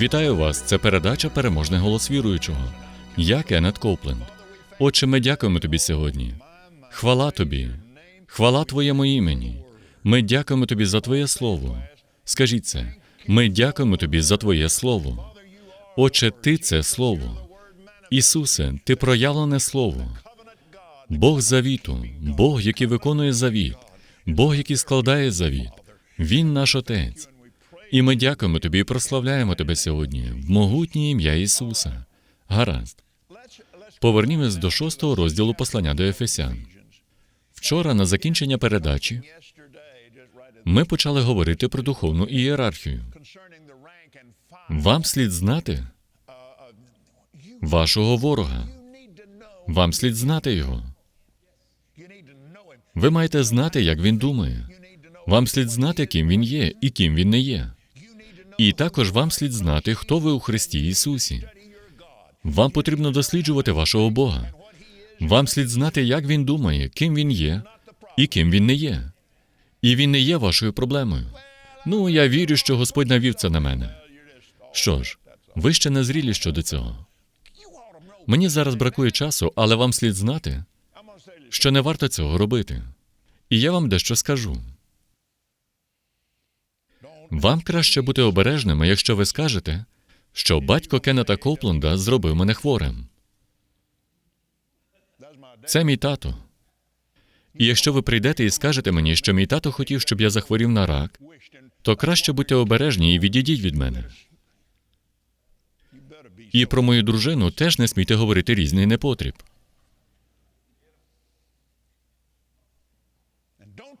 Вітаю вас! Це передача Переможний голос віруючого. Я Кеннет Копленд. Отче, ми дякуємо тобі сьогодні. Хвала тобі, хвала твоєму імені. Ми дякуємо тобі за Твоє Слово. Скажіть це. Ми дякуємо тобі за Твоє Слово. Отче, Ти це Слово. Ісусе, Ти проявлене Слово. Бог завіту, Бог, який виконує завіт, Бог, який складає завіт. Він наш Отець. І ми дякуємо тобі і прославляємо тебе сьогодні в могутнє ім'я Ісуса. Гаразд. Повернімось до шостого розділу послання до Ефесян. Вчора, на закінчення передачі, ми почали говорити про духовну ієрархію. Вам слід знати вашого ворога. Вам слід знати його. Ви маєте знати, як він думає. Вам слід знати, ким він є і ким він не є. І також вам слід знати, хто ви у Христі Ісусі. Вам потрібно досліджувати вашого Бога. Вам слід знати, як він думає, ким він є і ким він не є. І він не є вашою проблемою. Ну, я вірю, що Господь навів це на мене. Що ж, ви ще не зрілі щодо цього. Мені зараз бракує часу, але вам слід знати, що не варто цього робити. І я вам дещо скажу. Вам краще бути обережними, якщо ви скажете, що батько Кеннета Копленда зробив мене хворим. Це мій тато. І якщо ви прийдете і скажете мені, що мій тато хотів, щоб я захворів на рак, то краще будьте обережні і відійдіть від мене. І про мою дружину теж не смійте говорити різний непотріб.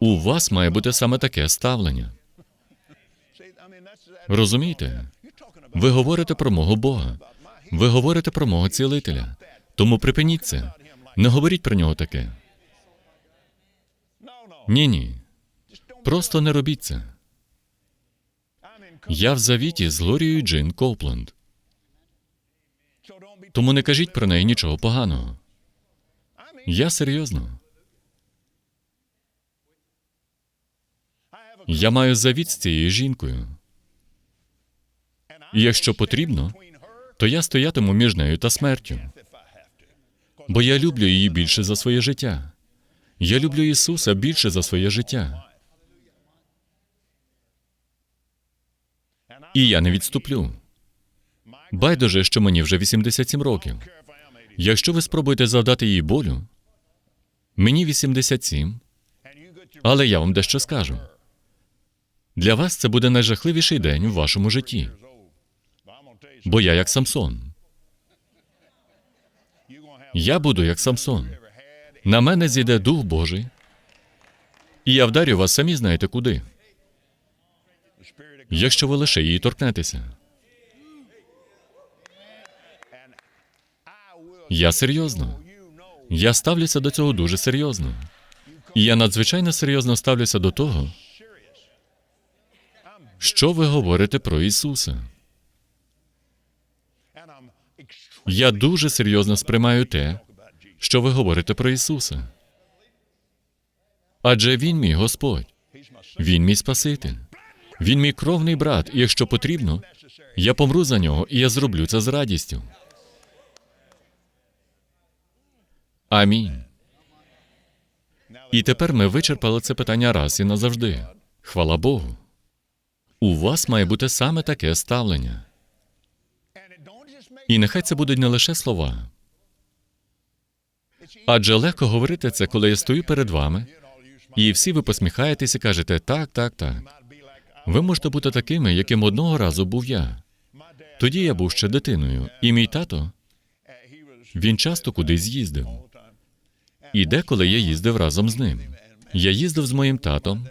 У вас має бути саме таке ставлення. Розумієте? Ви говорите про мого Бога. Ви говорите про мого цілителя. Тому припиніть це. Не говоріть про нього таке. Ні, ні. Просто не робіть це. Я в завіті з Глорією Джин Коупленд. Тому не кажіть про неї нічого поганого. Я серйозно. Я маю завіт з цією жінкою. І якщо потрібно, то я стоятиму між нею та смертю. Бо я люблю її більше за своє життя. Я люблю Ісуса більше за своє життя. І я не відступлю. Байдуже, що мені вже 87 років. Якщо ви спробуєте завдати їй болю, мені 87, але я вам дещо скажу. Для вас це буде найжахливіший день у вашому житті. Бо я як Самсон. Я буду як Самсон. На мене зійде Дух Божий, і я вдарю вас самі знаєте куди. Якщо ви лише її торкнетеся. Я серйозно. Я ставлюся до цього дуже серйозно. І я надзвичайно серйозно ставлюся до того, що ви говорите про Ісуса. Я дуже серйозно сприймаю те, що ви говорите про Ісуса. Адже Він мій Господь. Він мій Спаситель. Він мій кровний брат, і якщо потрібно, я помру за нього, і я зроблю це з радістю. Амінь. І тепер ми вичерпали це питання раз і назавжди. Хвала Богу. У вас має бути саме таке ставлення. І нехай це будуть не лише слова. Адже легко говорити це, коли я стою перед вами, і всі ви посміхаєтесь і кажете так, так, так. Ви можете бути такими, яким одного разу був я. Тоді я був ще дитиною, і мій тато він часто кудись їздив. І деколи я їздив разом з ним. Я їздив з моїм татом,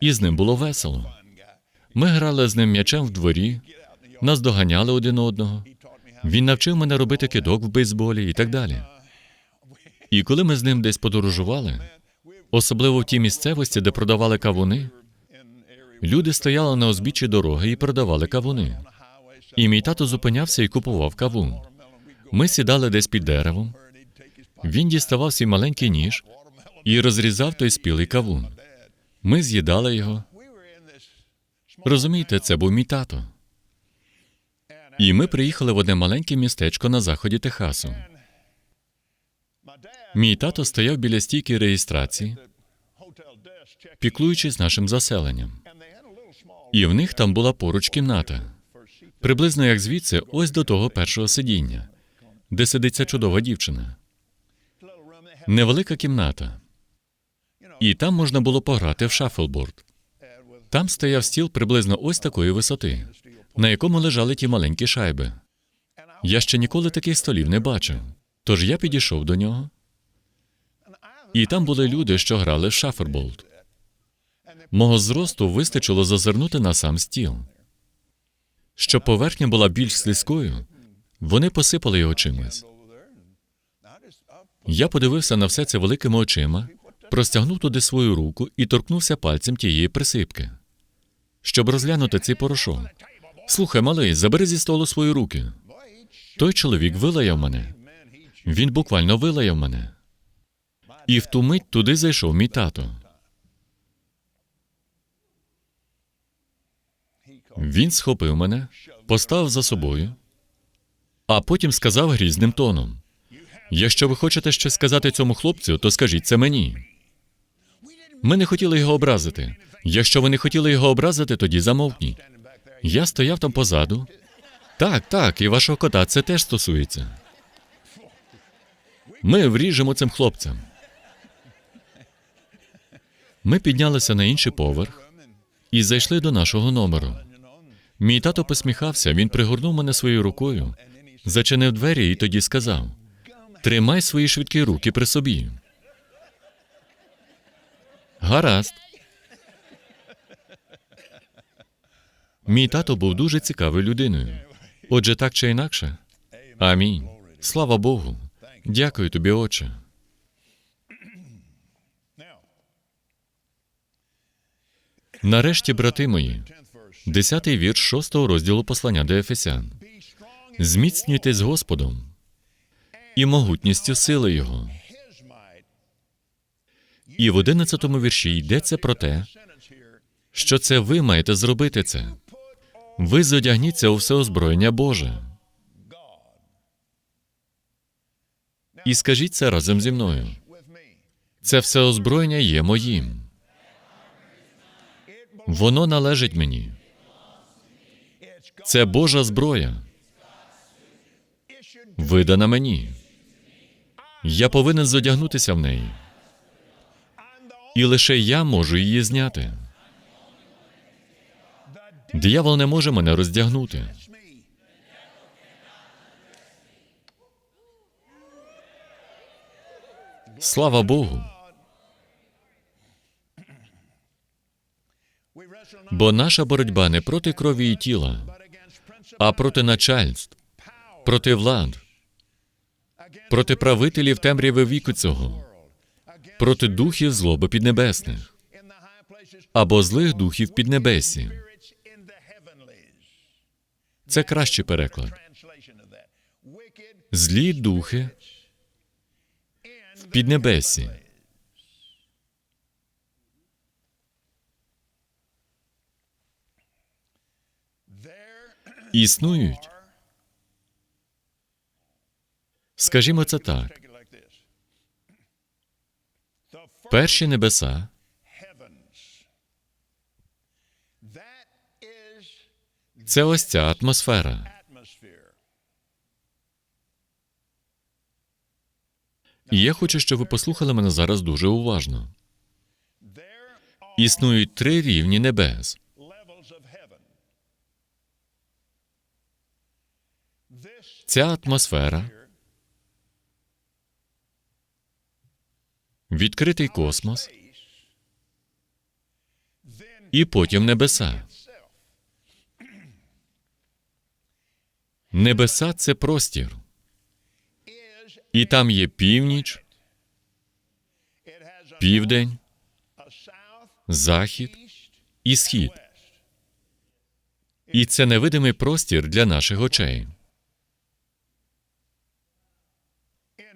і з ним було весело. Ми грали з ним м'ячем в дворі, нас доганяли один одного. Він навчив мене робити кидок в бейсболі і так далі. І коли ми з ним десь подорожували, особливо в тій місцевості, де продавали кавуни, люди стояли на узбіччі дороги і продавали кавуни. І мій тато зупинявся і купував кавун. Ми сідали десь під деревом. Він діставав свій маленький ніж і розрізав той спілий кавун. Ми з'їдали його. Розумієте, це був мій тато. І ми приїхали в одне маленьке містечко на заході Техасу. Мій тато стояв біля стійки реєстрації, піклуючись нашим заселенням. І в них там була поруч кімната, приблизно як звідси, ось до того першого сидіння, де сидить ця чудова дівчина. Невелика кімната. І там можна було пограти в шафлборд. Там стояв стіл приблизно ось такої висоти, на якому лежали ті маленькі шайби. Я ще ніколи таких столів не бачив. Тож я підійшов до нього, і там були люди, що грали в шаферболт. Мого зросту вистачило зазирнути на сам стіл. Щоб поверхня була більш слизькою, вони посипали його чимось. Я подивився на все це великими очима, простягнув туди свою руку і торкнувся пальцем тієї присипки, щоб розглянути цей порошок. Слухай, малий, забери зі столу свої руки. Той чоловік вилаяв мене. Він буквально вилаяв мене. І в ту мить туди зайшов мій тато. Він схопив мене, поставив за собою, а потім сказав грізним тоном: Якщо ви хочете щось сказати цьому хлопцю, то скажіть це мені. Ми не хотіли його образити. Якщо ви не хотіли його образити, тоді замовкніть. Я стояв там позаду. Так, так, і вашого кота це теж стосується. Ми вріжемо цим хлопцям. Ми піднялися на інший поверх і зайшли до нашого номеру. Мій тато посміхався, він пригорнув мене своєю рукою, зачинив двері і тоді сказав: Тримай свої швидкі руки при собі. Гаразд. Мій тато був дуже цікавою людиною. Отже, так чи інакше. Амінь. Слава Богу. Дякую тобі, Отче. Нарешті, брати мої, десятий вірш шостого розділу послання до Ефесян. Зміцнюйтесь з Господом і могутністю сили Його. І в одинадцятому вірші йдеться про те, що це ви маєте зробити це. Ви зодягніться у все озброєння Боже. І скажіть це разом зі мною. Це все озброєння є моїм. Воно належить мені. Це Божа зброя. Видана мені. Я повинен зодягнутися в неї. І лише я можу її зняти. Диявол не може мене роздягнути. Слава Богу. Бо наша боротьба не проти крові і тіла, а проти начальств, проти влад, проти правителів темряви віку цього, проти духів злоби піднебесних або злих духів піднебесі. Це кращий переклад. Злі духи в піднебесі. Існують. Скажімо це так. Перші небеса це ось ця атмосфера. І я хочу, щоб ви послухали мене зараз дуже уважно. Існують три рівні небес. Ця атмосфера, відкритий космос і потім небеса. Небеса це простір. І там є північ, південь, захід і схід. І це невидимий простір для наших очей.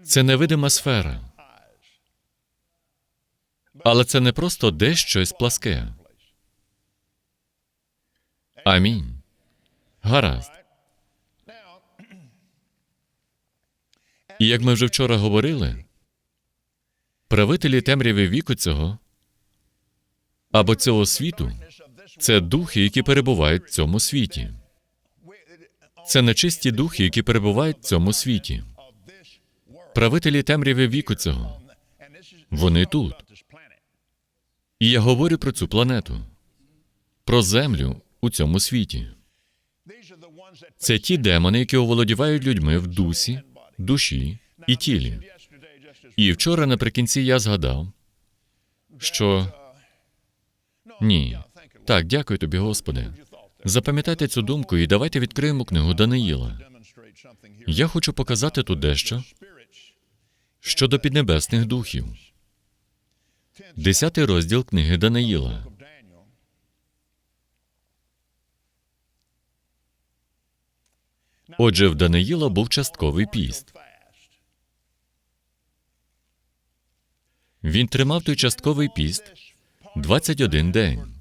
Це невидима сфера. Але це не просто десь щось пласке. Амінь. Гаразд. І як ми вже вчора говорили, правителі темряви віку цього або цього світу це духи, які перебувають в цьому світі. Це нечисті духи, які перебувають в цьому світі. Правителі темряви віку цього. Вони тут. І я говорю про цю планету, про землю у цьому світі. Це ті демони, які оволодівають людьми в дусі, душі і тілі. І вчора наприкінці я згадав, що ні. Так, дякую тобі, Господи. Запам'ятайте цю думку і давайте відкриємо книгу Даниїла. Я хочу показати тут дещо щодо піднебесних духів. Десятий розділ книги Даниїла. Отже, в Даниїла був частковий піст. Він тримав той частковий піст 21 день.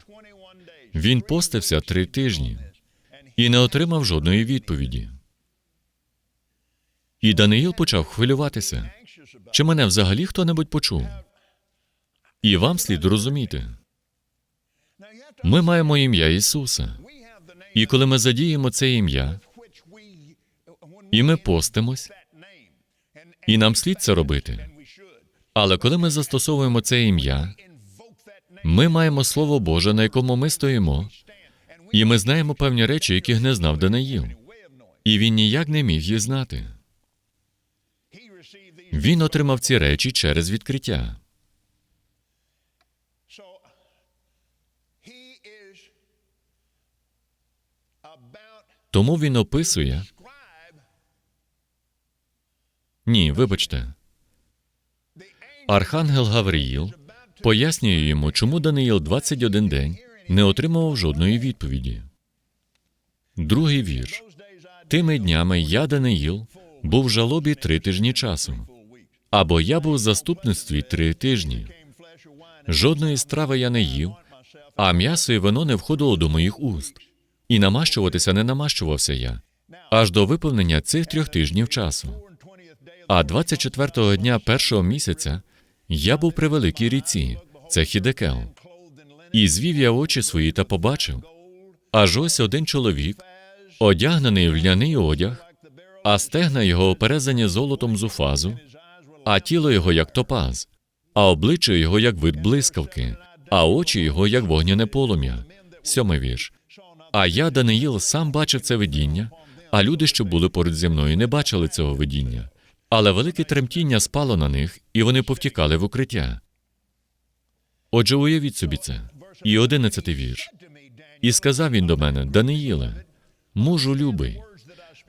Він постився три тижні і не отримав жодної відповіді. І Даниїл почав хвилюватися. Чи мене взагалі хто-небудь почув? І вам слід розуміти. Ми маємо ім'я Ісуса. І коли ми задіємо це ім'я, і ми постимось, і нам слід це робити. Але коли ми застосовуємо це ім'я, ми маємо Слово Боже, на якому ми стоїмо, і ми знаємо певні речі, яких не знав Даниїл. І він ніяк не міг їх знати. Він отримав ці речі через відкриття. Тому він описує. Ні, вибачте. Архангел Гавриїл пояснює йому, чому Даниїл 21 день не отримував жодної відповіді. Другий вірш. Тими днями я, Даниїл, був в жалобі три тижні часу. Або я був в заступництві три тижні. Жодної страви я не їв, а м'ясо і вино не входило до моїх уст. І намащуватися не намащувався я, аж до виповнення цих трьох тижнів часу. А 24-го дня першого місяця я був при великій ріці, це Хідекел. І звів я очі свої та побачив. Аж ось один чоловік, одягнений в ляний одяг, а стегна його оперезані золотом з уфазу, а тіло його як топаз, а обличчя його як вид блискавки, а очі його як вогняне полум'я. Сьомий вірш. А я, Даниїл, сам бачив це видіння, а люди, що були поруч зі мною, не бачили цього видіння. Але велике тремтіння спало на них, і вони повтікали в укриття. Отже, уявіть собі це. І одинадцятий вірш. І сказав він до мене: Даниїле, мужу любий,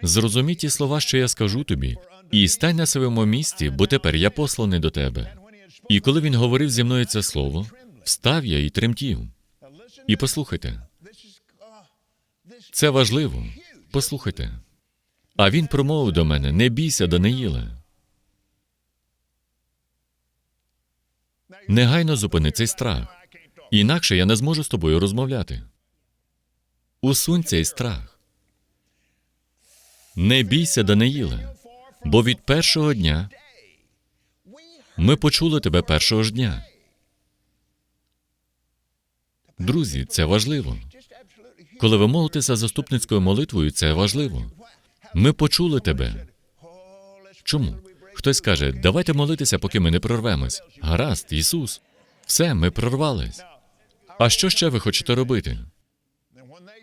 зрозумій ті слова, що я скажу тобі, і стань на своєму місці, бо тепер я посланий до тебе. І коли він говорив зі мною це слово, встав я і тремтів. І послухайте, це важливо. Послухайте. А він промовив до мене: Не бійся, Даниїле. Негайно зупини цей страх. Інакше я не зможу з тобою розмовляти. Усунь цей страх. Не бійся, Даниїле, бо від першого дня ми почули тебе першого ж дня. Друзі, це важливо. Коли ви молитеся заступницькою молитвою, це важливо. Ми почули тебе. Чому? Хтось каже, давайте молитися, поки ми не прорвемось. Гаразд, Ісус. Все, ми прорвались. А що ще ви хочете робити?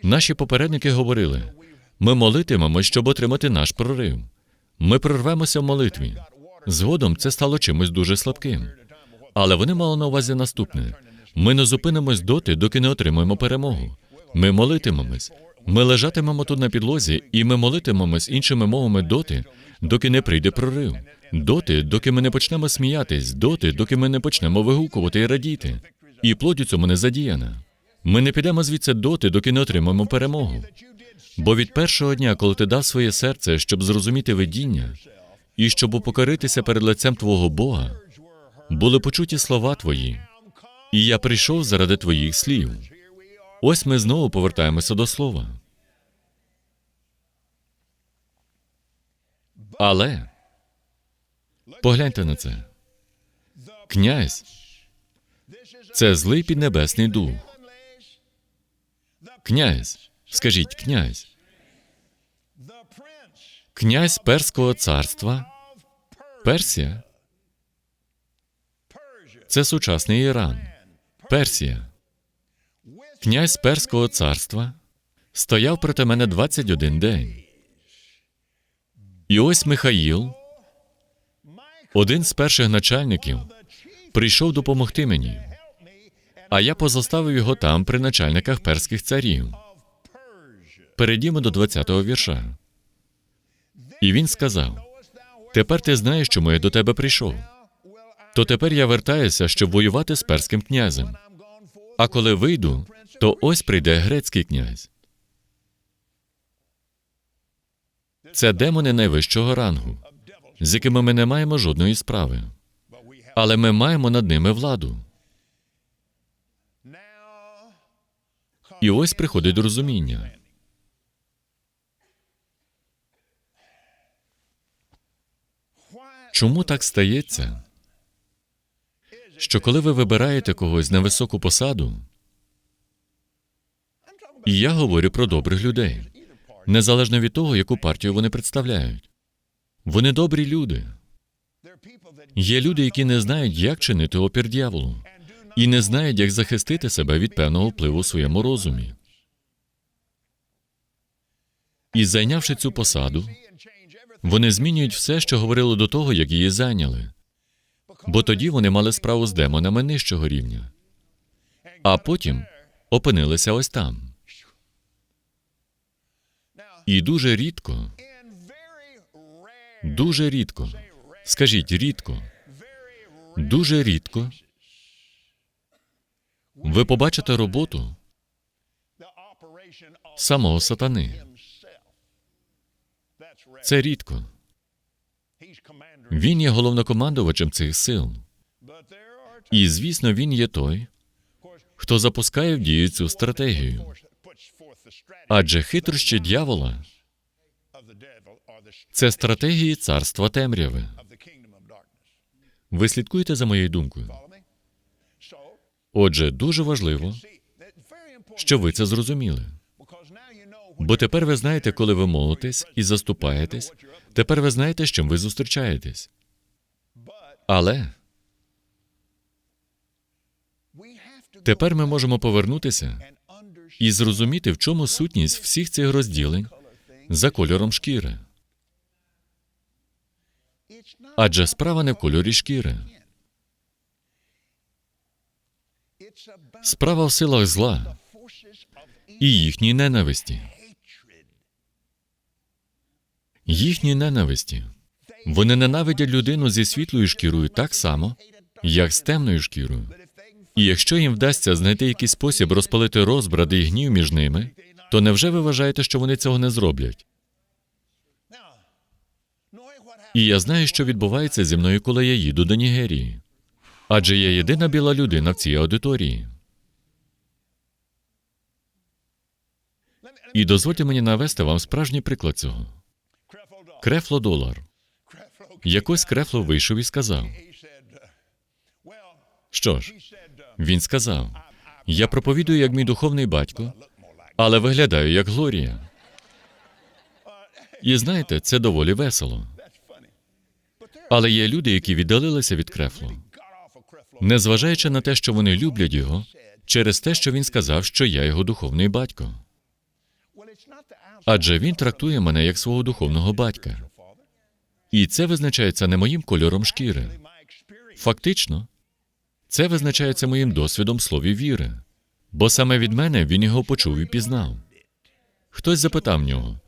Наші попередники говорили: ми молитимемо, щоб отримати наш прорив. Ми прорвемося в молитві. Згодом це стало чимось дуже слабким. Але вони мали на увазі наступне: ми не зупинимось доти, доки не отримаємо перемогу. Ми молитимемось. Ми лежатимемо тут на підлозі, і ми молитимемось іншими мовами доти, доки не прийде прорив. Доти, доки ми не почнемо сміятись, доти, доки ми не почнемо вигукувати і радіти. І плоть у цьому не задіяна. Ми не підемо звідси доти, доки не отримаємо перемогу. Бо від першого дня, коли ти дав своє серце, щоб зрозуміти видіння, і щоб упокоритися перед лицем Твого Бога, були почуті слова Твої, і я прийшов заради Твоїх слів. Ось ми знову повертаємося до слова. Але погляньте на це. Князь це злий піднебесний дух. Князь, скажіть, князь, князь Перського царства, Персія це сучасний Іран, Персія. Князь Перського царства стояв проти мене 21 день. І ось Михаїл, один з перших начальників, прийшов допомогти мені, а я позоставив його там при начальниках перських царів. Перейдімо до 20-го вірша. І він сказав: Тепер ти знаєш, чому я до тебе прийшов. То тепер я вертаюся, щоб воювати з перським князем. А коли вийду, то ось прийде грецький князь. Це демони найвищого рангу, з якими ми не маємо жодної справи. Але ми маємо над ними владу. І ось приходить розуміння. Чому так стається? Що коли ви вибираєте когось на високу посаду, і я говорю про добрих людей, незалежно від того, яку партію вони представляють. Вони добрі люди. Є люди, які не знають, як чинити опір дьяволу, і не знають, як захистити себе від певного впливу у своєму розумі. І зайнявши цю посаду, вони змінюють все, що говорили до того, як її зайняли. Бо тоді вони мали справу з демонами нижчого рівня, а потім опинилися ось там. І дуже рідко, дуже рідко, скажіть рідко, дуже рідко ви побачите роботу самого сатани. Це рідко. Він є головнокомандувачем цих сил. І, звісно, він є той, хто запускає в дію цю стратегію. Адже хитрощі дьявола це стратегії царства темряви. Ви слідкуєте за моєю думкою. Отже, дуже важливо, що ви це зрозуміли. Бо тепер ви знаєте, коли ви молитесь і заступаєтесь, тепер ви знаєте, з чим ви зустрічаєтесь. Але тепер ми можемо повернутися і зрозуміти, в чому сутність всіх цих розділень за кольором шкіри. Адже справа не в кольорі шкіри. Справа в силах зла і їхній ненависті. Їхній ненависті. Вони ненавидять людину зі світлою шкірою так само, як з темною шкірою. І якщо їм вдасться знайти якийсь спосіб розпалити розбрат і гнів між ними, то невже ви вважаєте, що вони цього не зроблять? І я знаю, що відбувається зі мною, коли я їду до Нігерії. Адже я єдина біла людина в цій аудиторії. І дозвольте мені навести вам справжній приклад цього. Крефло долар. Якось Крефло вийшов і сказав: Що ж, він сказав: Я проповідую як мій духовний батько, але виглядаю як Глорія. І знаєте, це доволі весело. Але є люди, які віддалилися від Крефло, незважаючи на те, що вони люблять його, через те, що він сказав, що я його духовний батько. Адже він трактує мене як свого духовного батька. І це визначається не моїм кольором шкіри. Фактично, це визначається моїм досвідом в слові віри, бо саме від мене він його почув і пізнав. Хтось запитав нього,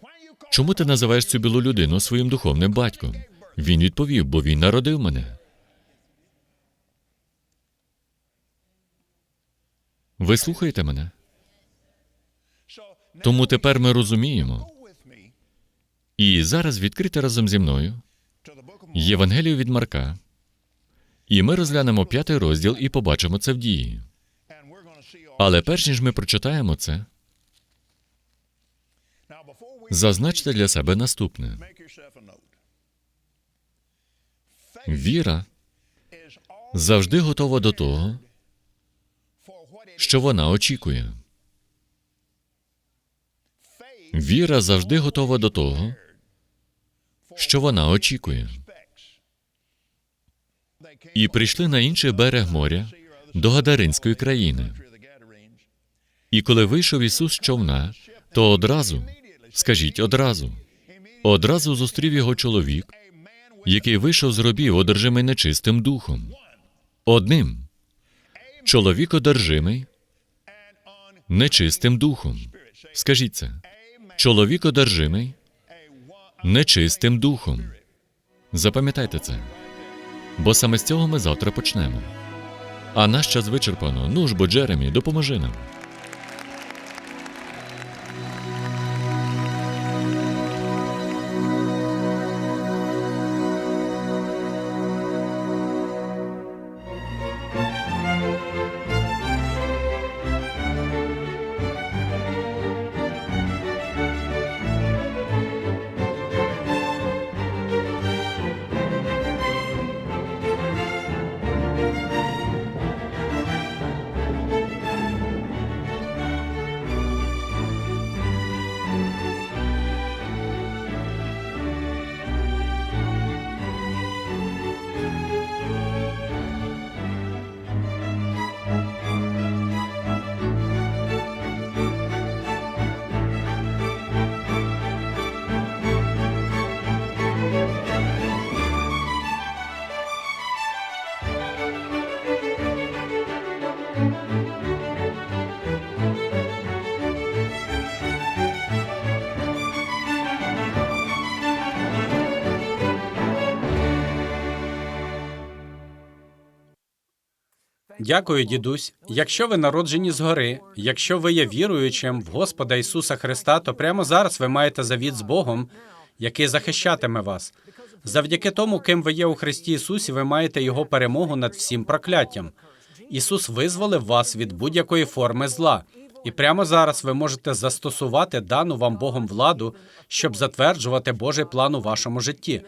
чому ти називаєш цю білу людину своїм духовним батьком? Він відповів, бо він народив мене. Ви слухаєте мене? Тому тепер ми розуміємо. І зараз відкрите разом зі мною Євангелію від Марка. І ми розглянемо п'ятий розділ і побачимо це в дії. Але перш ніж ми прочитаємо це, зазначте для себе наступне: віра завжди готова до того, що вона очікує. Віра завжди готова до того, що вона очікує. І прийшли на інший берег моря до Гадаринської країни. І коли вийшов Ісус з човна, то одразу, скажіть одразу, одразу зустрів його чоловік, який вийшов з робів, одержимий нечистим духом. Одним. Чоловік одержимий нечистим духом. Скажіть це. Чоловік одержимий нечистим духом. Запам'ятайте це. Бо саме з цього ми завтра почнемо. А наш час вичерпано. Ну ж бо, Джеремі, допоможи нам. Дякую, дідусь. Якщо ви народжені згори, якщо ви є віруючим в Господа Ісуса Христа, то прямо зараз ви маєте завіт з Богом, який захищатиме вас. Завдяки тому, ким ви є у Христі Ісусі, ви маєте Його перемогу над всім прокляттям. Ісус визволив вас від будь-якої форми зла. І прямо зараз ви можете застосувати дану вам Богом владу, щоб затверджувати Божий план у вашому житті.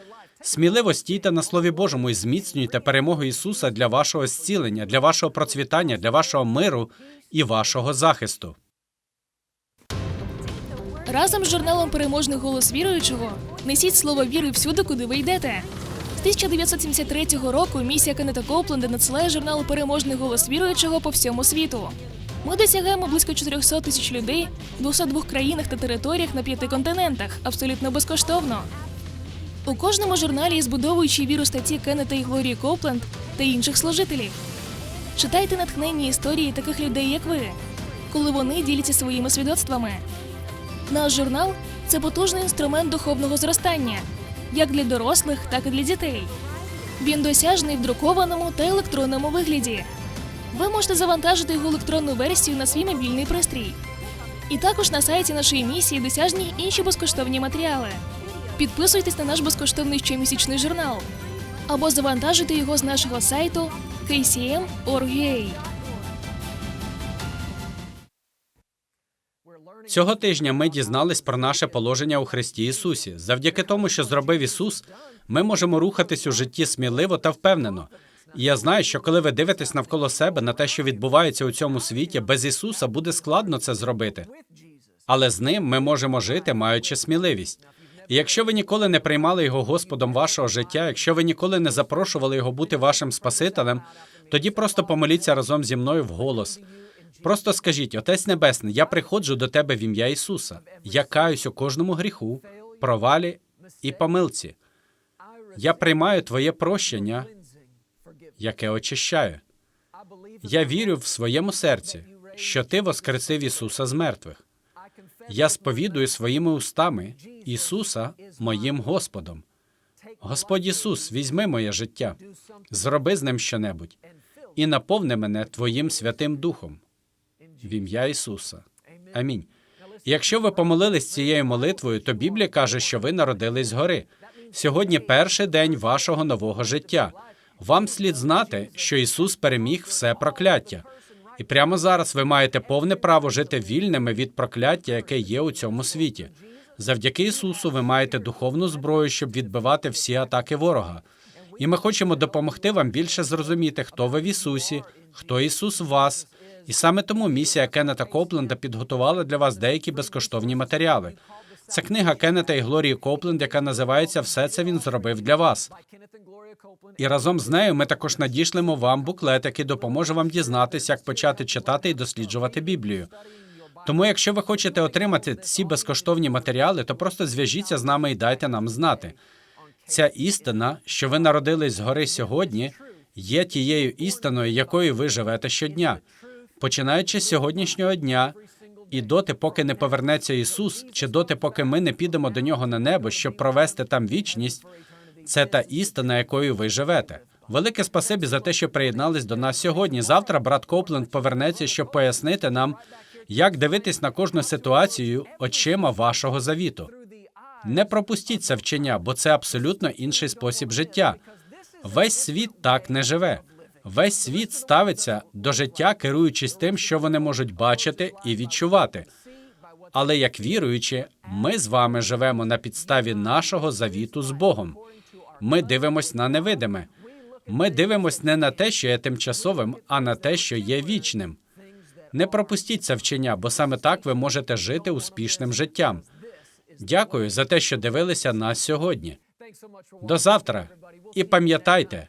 Сміливо стійте на Слові Божому і зміцнюйте перемогу Ісуса для вашого зцілення, для вашого процвітання, для вашого миру і вашого захисту. Разом з журналом Переможний голос віруючого несіть слово віри всюди, куди ви йдете. З 1973 року місія Кеннета Копленда надсилає журнал Переможний голос віруючого по всьому світу. Ми досягаємо близько 400 тисяч людей в 202 країнах та територіях на п'яти континентах абсолютно безкоштовно. У кожному журналі є збудовуючі віру статті Кеннета і Глорії Копленд та інших служителів. Читайте натхненні історії таких людей, як ви, коли вони діляться своїми свідоцтвами. Наш журнал це потужний інструмент духовного зростання, як для дорослих, так і для дітей. Він досяжний в друкованому та електронному вигляді. Ви можете завантажити його електронну версію на свій мобільний пристрій. І також на сайті нашої місії досяжні інші безкоштовні матеріали. Підписуйтесь на наш безкоштовний щомісячний журнал або завантажуйте його з нашого сайту kcm.org.ua. Цього тижня ми дізнались про наше положення у Христі Ісусі. Завдяки тому, що зробив Ісус, ми можемо рухатись у житті сміливо та впевнено. І я знаю, що коли ви дивитесь навколо себе на те, що відбувається у цьому світі, без Ісуса буде складно це зробити. Але з ним ми можемо жити, маючи сміливість. І якщо ви ніколи не приймали його Господом вашого життя, якщо ви ніколи не запрошували його бути вашим Спасителем, тоді просто помоліться разом зі мною вголос. Просто скажіть, Отець Небесний, я приходжу до тебе в ім'я Ісуса. Я каюсь у кожному гріху, провалі і помилці. Я приймаю Твоє прощення, яке очищає. Я вірю в своєму серці, що Ти воскресив Ісуса з мертвих. Я сповідую своїми устами Ісуса моїм Господом. Господь Ісус, візьми моє життя, зроби з ним щонебудь і наповни мене Твоїм Святим Духом. В ім'я Ісуса. Амінь. Якщо ви помолились цією молитвою, то Біблія каже, що ви народились згори. Сьогодні перший день вашого нового життя. Вам слід знати, що Ісус переміг все прокляття. І прямо зараз ви маєте повне право жити вільними від прокляття, яке є у цьому світі. Завдяки Ісусу ви маєте духовну зброю, щоб відбивати всі атаки ворога. І ми хочемо допомогти вам більше зрозуміти, хто ви в Ісусі, хто Ісус в вас. І саме тому місія Кеннета Копленда підготувала для вас деякі безкоштовні матеріали. Це книга Кеннета і Глорії Копленд, яка називається Все це він зробив для вас. І разом з нею ми також надішлемо вам буклет, який допоможе вам дізнатися, як почати читати і досліджувати Біблію. Тому, якщо ви хочете отримати ці безкоштовні матеріали, то просто зв'яжіться з нами і дайте нам знати. Ця істина, що ви народились згори сьогодні, є тією істиною, якою ви живете щодня. Починаючи з сьогоднішнього дня і доти, поки не повернеться Ісус, чи доти, поки ми не підемо до нього на небо, щоб провести там вічність, це та істина, якою ви живете. Велике спасибі за те, що приєднались до нас сьогодні. Завтра брат Копленд повернеться, щоб пояснити нам, як дивитись на кожну ситуацію очима вашого завіту. Не пропустіть це вчення, бо це абсолютно інший спосіб життя. Весь світ так не живе. Весь світ ставиться до життя, керуючись тим, що вони можуть бачити і відчувати. Але як віруючі, ми з вами живемо на підставі нашого завіту з Богом. Ми дивимось на невидиме. Ми дивимось не на те, що є тимчасовим, а на те, що є вічним. Не пропустіть це вчення, бо саме так ви можете жити успішним життям. Дякую за те, що дивилися нас сьогодні. До завтра. І пам'ятайте,